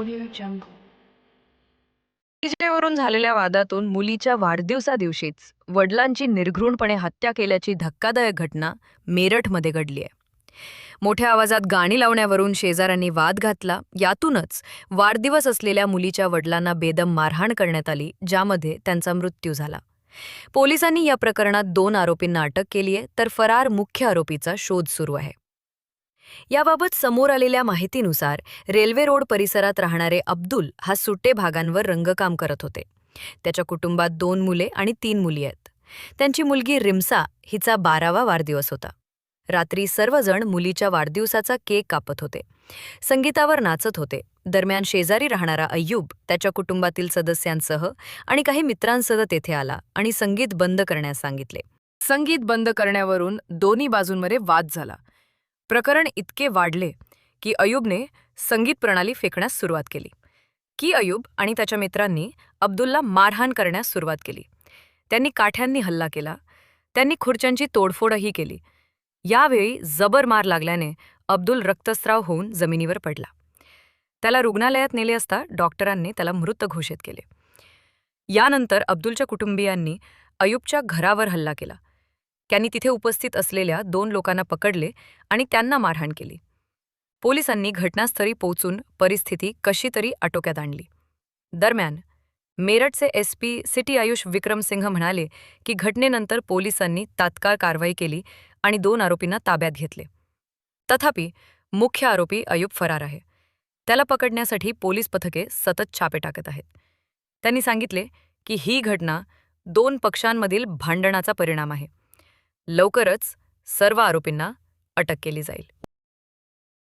Audio विजेवरून झालेल्या वादातून मुलीच्या वाढदिवसादिवशीच वडिलांची निर्घृणपणे हत्या केल्याची धक्कादायक घटना मेरठमध्ये घडली आहे मोठ्या आवाजात गाणी लावण्यावरून शेजाऱ्यांनी वाद घातला. यातूनच वाढदिवस असलेल्या मुलीच्या वडिलांना बेदम मारहाण करण्यात आली ज्यामध्ये त्यांचा मृत्यू झाला. पोलिसांनी या प्रकरणात दोन आरोपींना अटक केली आहे तर फरार मुख्य आरोपीचा शोध सुरू आहे. याबाबत समोर आलेल्या माहितीनुसार रेल्वे रोड परिसरात राहणारे अब्दुल हा सुट्टे भागांवर रंगकाम करत होते. त्याच्या कुटुंबात दोन मुले आणि तीन मुली आहेत. त्यांची मुलगी रिमसा हिचा बारावा वाढदिवस होता. रात्री सर्वजण मुलीच्या वाढदिवसाचा केक कापत होते. संगीतावर नाचत होते. दरम्यान शेजारी राहणारा अय्यूब त्याच्या कुटुंबातील सदस्यांसह आणि काही मित्रांसह तेथे आला आणि संगीत बंद करण्यास सांगितले. संगीत बंद करण्यावरून दोन्ही बाजूंमध्ये वाद झाला. प्रकरण इतके वाढले की अयूबने संगीत प्रणाली फेकण्यास सुरुवात केली. की अयूब आणि त्याच्या मित्रांनी अब्दुलला मारहाण करण्यास सुरुवात केली. त्यांनी काठ्यांनी हल्ला केला. त्यांनी खुर्च्यांची तोडफोडही केली. यावेळी जबर मार लागल्याने अब्दुल रक्तस्राव होऊन जमिनीवर पडला. त्याला रुग्णालयात नेले असता डॉक्टरांनी त्याला मृत घोषित केले. यानंतर अब्दुलच्या कुटुंबियांनी अयूबच्या घरावर हल्ला केला. त्यांनी तिथे उपस्थित असलेल्या दोन लोकांना पकडले आणि त्यांना मारहाण केली. पोलिसांनी घटनास्थळी पोहोचून परिस्थिती कशी तरी आटोक्यात आणली. दरम्यान मेरठचे S P city Ayush Vikram Singh म्हणाले की घटनेनंतर पोलिसांनी तात्काळ कारवाई केली आणि दोन आरोपींना ताब्यात घेतले. तथापि मुख्य आरोपी अयूब फरार आहे. त्याला पकडण्यासाठी पोलीस पथके सतत छापे टाकत आहेत. त्यांनी सांगितले की ही घटना दोन पक्षांमधील भांडणाचा परिणाम आहे. लवकरच सर्व आरोपींना अटक केली जाईल.